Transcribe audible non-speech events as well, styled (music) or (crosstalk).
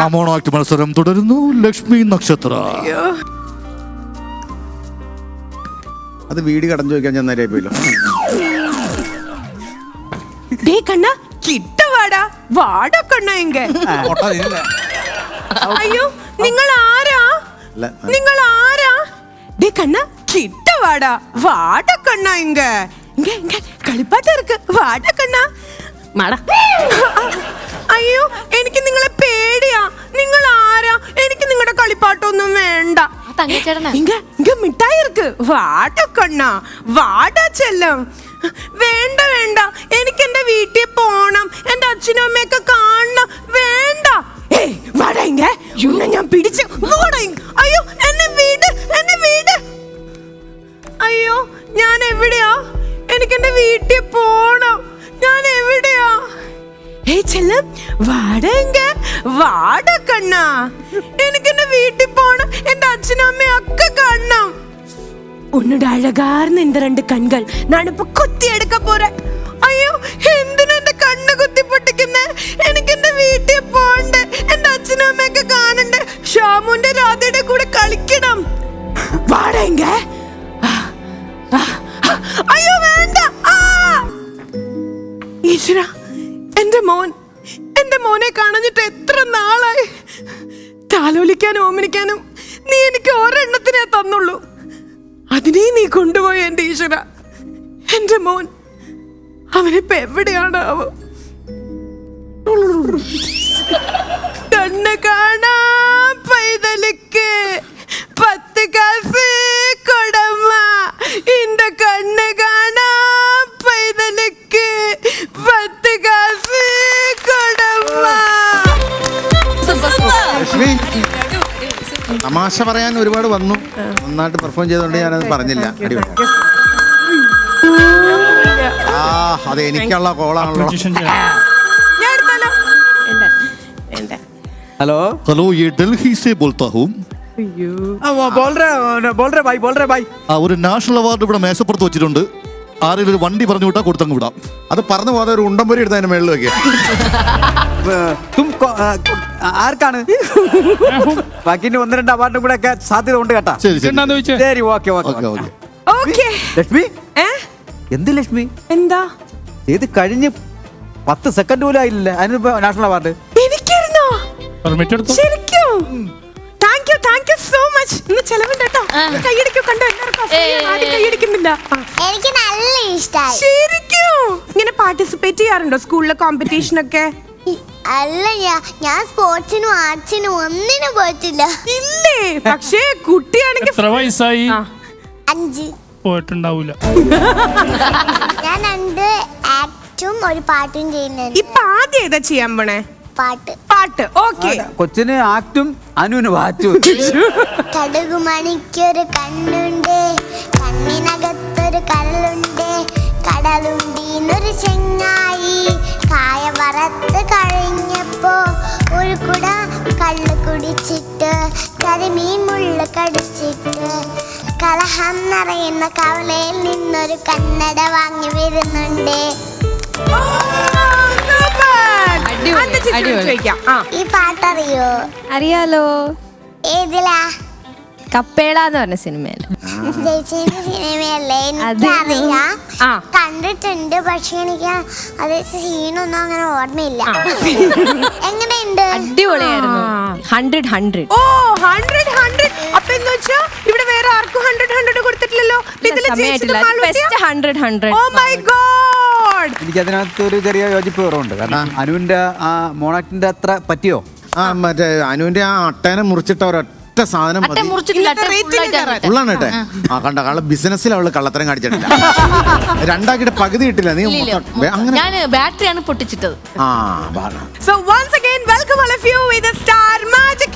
ആ mono act മത്സരം തുടരുന്നു ലക്ഷ്മി നക്ഷത്ര അത് വീട് കടന്നു ചോദിക്കാൻ ഞാൻ നേരെ പോയില്ലോ டே கண்ணா கிட்ட வாடா வாடா கண்ணா இங்க അയ്യോ നിങ്ങൾ ആരാ അല്ല, നിങ്ങൾ ആരാ டே கண்ணா கிட்ட வாடா வாடா கண்ணா இங்க இங்க இங்க കളിപ്പാട്ടം இருக்கு വാടാ കണ്ണാ മാടാ അയ്യോ ഒന്നും வேண்டாம் இங்க இங்க வாட கண்ணா வாடா செல்லம் വേണ്ട വേണ്ട. എനിക്ക് എന്റെ വീട്ടിൽ പോണം. എന്റെ അച്ഛനും അമ്മയൊക്കെ കാണണം. വേണ്ട. ഞാൻ അയ്യോ എന്നെ വീട് എന്നെ വീട്. അയ്യോ ഞാൻ എവിടെയാ? എനിക്ക് എന്റെ വീട്ടിൽ പോണം. ഞാൻ എവിടെയാ? ഏയ് ചെല്ലം. വാടയെങ്ക വാട കണ്ണാ. എനിക്ക് വീട്ടിൽ പോണം. എന്റെ അച്ഛനും അമ്മയും ഒക്കെ കാണണം. ഉന്നോട് അഴകാർന്ന് എന്റെ രണ്ട് കൺകൾ. ഞാനിപ്പോ കുത്തിയെടുക്ക പോരെ. അയ്യോ എന്തിനാ എന്റെ കണ്ണ് കുത്തി പൊട്ടിക്കുന്നേ? എനിക്ക് എന്റെ വീട്ടിൽ പോണ്ടേ എന്റെ അച്ഛനും അമ്മയൊക്കെ കാണണ്ടേ. ഷാമുന്റെ രാധയുടെ കൂടെ കളിക്കണം. വാടേങ്ക അയ്യോ വേണ്ട! ഈശ്വര എന്റെ മോൻ എന്റെ മോനെ കാണഞ്ഞിട്ട് എത്ര നാളായി? താലോലിക്കാനും ഓമനിക്കാനും നീ എനിക്ക് ഒരെണ്ണത്തിനെ തന്നുള്ളൂ. അതിനെ നീ കൊണ്ടുപോയ എന്റെ ഈശ്വര. എന്റെ മോൻ അവനിപ്പോ എവിടെയാണ് അവ തമാശ പറയാൻ ഒരുപാട് വന്നു. നന്നായിട്ട് പെർഫോം ചെയ്തോണ്ട് ഞാനത് പറഞ്ഞില്ല. ആ അത് എനിക്കുള്ള കോളാണല്ലോ. ഹലോ ഹലോ ഈ ഡൽഹി ഒരു നാഷണൽ അവാർഡ് ഇവിടെ മേശപ്പുറത്ത് വെച്ചിട്ടുണ്ട്. ആരെങ്കിലും ഒരു വണ്ടി പറഞ്ഞു വിട്ടാ കൊടുത്തങ്ങ് വിടാം. അത് പറഞ്ഞു പോകാതെ ഒരു ഉണ്ടംപൊരി എടുത്തതിന് മേളിൽ വെക്കുക ആർക്കാണ്? ബാക്കി ഇനി ഒന്ന് രണ്ട് അവാർഡും കൂടെ ഒക്കെ സാധ്യത ഉണ്ട് കേട്ടോ. ശരി ശരി. ശരി okay okay okay okay. Okay. Lakshmi? ഏ? എന്ത് ലക്ഷ്മി? എന്താ? ഇത് കഴിഞ്ഞ് പത്ത് സെക്കൻഡ് പോലും ആയില്ല. അതിനിപ്പോ നാഷണൽ അവാർഡ് എനിക്കിരുന്നോ പെർമിറ്റ് എടുത്തു? ശരിക്കും? Thank you thank you so much ഇന്ന് ചെലവുണ്ട് കേട്ടോ. കൈയടിക്കോ. കണ്ടോ? എല്ലാവർക്കും അസൂയ. ആരും കൈയടിക്കുന്നില്ല. ആ. എനിക്ക് നല്ല ഇഷ്ടായി. ശരിക്കും? ഇങ്ങനെ പാർട്ടിസിപ്പേറ്റ് ചെയ്യാറുണ്ടോ? സ്കൂളിലെ കോമ്പറ്റീഷൻ ഒക്കെ? അല്ല ഞാൻ ഞാൻ സ്പോർട്സിനും ആർട്സിനും ഒന്നിനും പോയിട്ടില്ല. ഇല്ലേ? പക്ഷേ കുട്ടിയാണെങ്കിൽ എത്ര വയസ്സായി? അഞ്ച്. പോയിട്ടുണ്ടാവൂല. ഞാൻ രണ്ട് ആക്ടും ഒരു പാട്ടും ചെയ്യുന്നുണ്ട്. ഇപ്പൊ ആദ്യം ഏതാ ചെയ്യാൻ പോണേ? പാട്ട്. പാട്ട്. ഓക്കെ. കൊച്ചിന് ആക്ടും അനുവിന് വാറ്റും കടുകുമണിക്കൊരു കണ്ണുണ്ട്. കള്ള് കുടിച്ചിട്ട് കരിമീൻ മുള്ള കടിച്ചിട്ട് കലഹം നിറയുന്ന കവലയിൽ നിന്നൊരു കന്നട വാങ്ങി വരുന്നുണ്ട്. ചോദിക്കാം? ആ. ഈ പാട്ടറിയോ? അറിയാലോ. ഏതിലാ? കപ്പേള എന്ന് പറഞ്ഞ ചേച്ചീന്റെ സിനിമയല്ലേ. എനിക്കറിയാം. കണ്ടിട്ടുണ്ട് പക്ഷെ എനിക്ക് അത് സീനൊന്നും അങ്ങനെ ഓർമ്മയില്ല. എങ്ങനെയുണ്ട് അടിപൊളിയായിരുന്നു. ഹൺഡ്രഡ് ഹൺഡ്രഡ് ഓ ഹൺഡ്രഡ് ഹൺഡ്രഡ് അപ്പൊ എന്ന് വെച്ചാ ഇവിടെ വേറെ ആർക്കും hundred hundred കൊടുത്തിട്ടില്ലല്ലോ? Hundred Oh my God. എനിക്ക് അതിനകത്ത് ഒരു ചെറിയ യോജിപ്പ് കുറവുണ്ട്. കാരണം അനുവിന്റെ ആ മോണാക്ടിന്റെ അത്ര പറ്റിയോ? ആ മറ്റേ അനുവിന്റെ ആ അട്ടേനെ മുറിച്ചിട്ട ഒരൊറ്റ ഒറ്റ സാധനം മതി. ഉള്ളാണ് കേട്ടെ. ആ കണ്ട കള ബിസിനസ്സിൽ അവൾ കള്ളത്തരം കാണിച്ചിട്ടില്ല. (laughs) രണ്ടാക്കിട്ട് പകുതി ഇട്ടില്ല നീ അങ്ങനെ ബാറ്ററിയാണ് പൊട്ടിച്ചിട്ടത്. ആ so once again welcome all of you with star magic